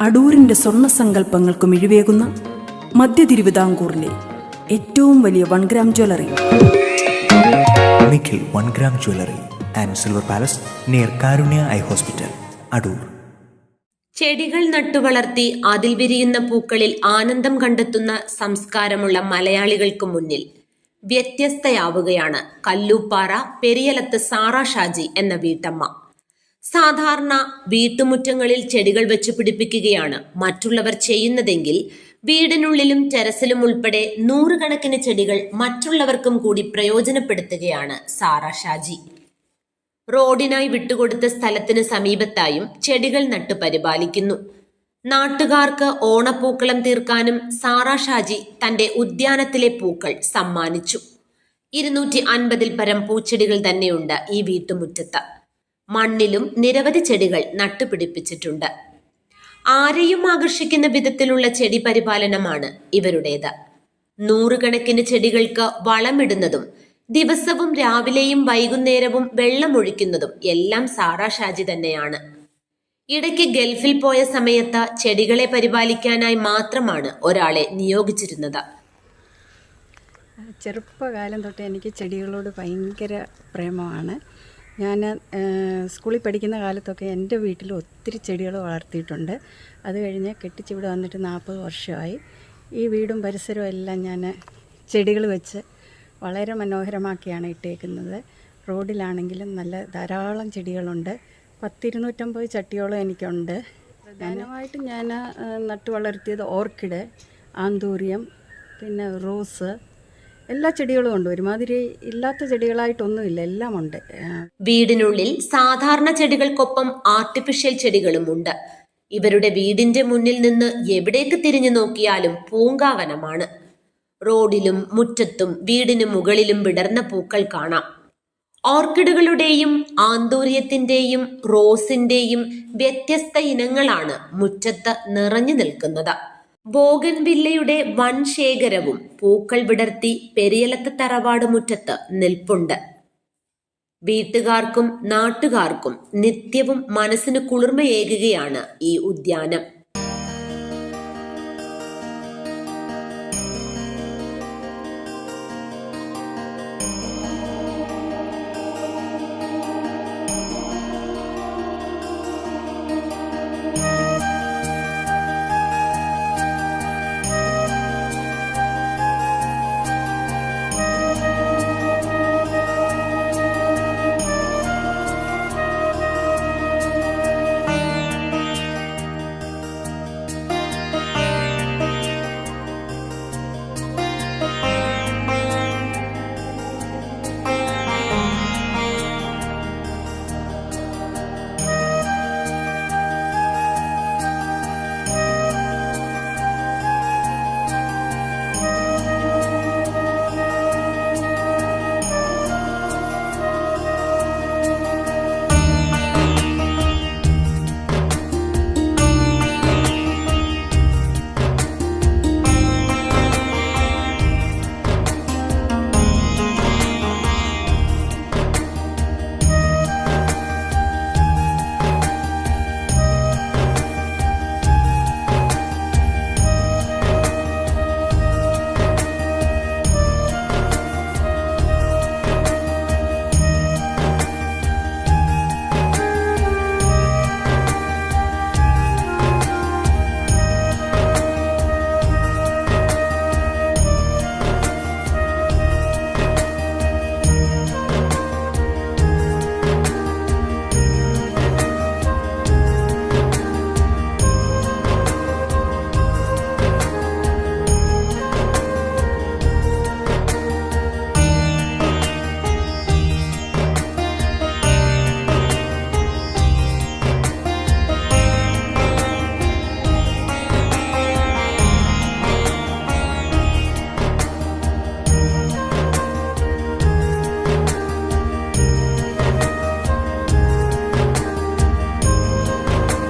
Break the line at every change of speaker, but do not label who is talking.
അടൂരിന്റെ സ്വർണ സങ്കല്പങ്ങൾക്ക് മിഴിവേകുന്ന മധ്യ തിരുവിതാംകൂറിലെ ഏറ്റവും വലിയ one gram jewellery
Nikhil one gram jewellery and silver palace near Karunya eye hospital Adoor
ചെടികൾ നട്ടുവളർത്തി അതിൽ വിരിയുന്ന പൂക്കളിൽ ആനന്ദം കണ്ടെത്തുന്ന സംസ്കാരമുള്ള മലയാളികൾക്ക് മുന്നിൽ വ്യത്യസ്തയാവുകയാണ് കല്ലൂപ്പാറ പെരിയലത്ത് സാറ ഷാജി എന്ന വീട്ടമ്മ. സാധാരണ വീട്ടുമുറ്റങ്ങളിൽ ചെടികൾ വെച്ച് പിടിപ്പിക്കുകയാണ് മറ്റുള്ളവർ ചെയ്യുന്നതെങ്കിൽ വീടിനുള്ളിലും ടെറസിലും ഉൾപ്പെടെ നൂറുകണക്കിന് ചെടികൾ മറ്റുള്ളവർക്കും കൂടി പ്രയോജനപ്പെടുത്തുകയാണ് സാറ ഷാജി. റോഡിനായി വിട്ടുകൊടുത്ത സ്ഥലത്തിന് സമീപത്തായും ചെടികൾ നട്ടു പരിപാലിക്കുന്നു. നാട്ടുകാർക്ക് ഓണപ്പൂക്കളം തീർക്കാനും സാറ ഷാജി തന്റെ ഉദ്യാനത്തിലെ പൂക്കൾ സമ്മാനിച്ചു. ഇരുന്നൂറ്റി അൻപതിൽ പരം പൂച്ചെടികൾ തന്നെയുണ്ട് ഈ വീട്ടുമുറ്റത്ത്. മണ്ണിലും നിരവധി ചെടികൾ നട്ടുപിടിപ്പിച്ചിട്ടുണ്ട്. ആരെയും ആകർഷിക്കുന്ന വിധത്തിലുള്ള ചെടി പരിപാലനമാണ് ഇവരുടേത്. നൂറുകണക്കിന് ചെടികൾക്ക് വളമിടുന്നതും ദിവസവും രാവിലെയും വൈകുന്നേരവും വെള്ളമൊഴിക്കുന്നതും എല്ലാം സാറാ ഷാജി തന്നെയാണ്. ഇടയ്ക്ക് ഗൾഫിൽ പോയ സമയത്ത് ചെടികളെ പരിപാലിക്കാനായി മാത്രമാണ് ഒരാളെ നിയോഗിച്ചിരുന്നത്.
ചെറുപ്പകാലം തൊട്ട് എനിക്ക് ചെടികളോട് ഭയങ്കര പ്രേമമാണ്. ഞാൻ സ്കൂളിൽ പഠിക്കുന്ന കാലത്തൊക്കെ എന്റെ വീട്ടിൽ ഒത്തിരി ചെടികൾ വളർത്തിയിട്ടുണ്ട്. അത് കഴിഞ്ഞ് കെട്ടിച്ചിവിടെ വന്നിട്ട് നാൽപ്പത് വർഷമായി. ഈ വീടും പരിസരവും എല്ലാം ഞാൻ ചെടികൾ വെച്ച് വളരെ മനോഹരമാക്കിയാണ് ഇട്ടേക്കുന്നത്. റോഡിലാണെങ്കിലും നല്ല ധാരാളം ചെടികളുണ്ട്. പത്തിരുന്നൂറ്റമ്പത് ചട്ടിയോളം എനിക്കുണ്ട്. പ്രധാനമായിട്ടും ഞാൻ നട്ടു വളർത്തിയത് ഓർക്കിഡ് ആന്തൂറിയം പിന്നെ റോസ് എല്ലാ ചെടികളും ഉണ്ട്. ഒരുമാതിരി ഇല്ലാത്ത ചെടികളായിട്ടൊന്നുമില്ല. എല്ലാം ഉണ്ട്.
വീടിനുള്ളിൽ സാധാരണ ചെടികൾക്കൊപ്പം ആർട്ടിഫിഷ്യൽ ചെടികളും ഉണ്ട്. ഇവരുടെ വീടിന്റെ മുന്നിൽ നിന്ന് എവിടേക്ക് തിരിഞ്ഞു നോക്കിയാലും പൂങ്കാവനമാണ്. റോഡിലും മുറ്റത്തും വീടിന് മുകളിലും വിടർന്ന പൂക്കൾ കാണാം. ഓർക്കിഡുകളുടെയും ആന്തൂര്യത്തിന്റെയും റോസിന്റെയും വ്യത്യസ്ത ഇനങ്ങളാണ് മുറ്റത്ത് നിറഞ്ഞു നിൽക്കുന്നത്. ബോഗൻവില്ലയുടെ വൻ ശേഖരവും പൂക്കൾ വിടർത്തി പെരിയലത്ത് തറവാട് മുറ്റത്ത് നിൽപ്പുണ്ട്. വീട്ടുകാർക്കും നാട്ടുകാർക്കും നിത്യവും മനസ്സിന് കുളിർമയേകുകയാണ് ഈ ഉദ്യാനം.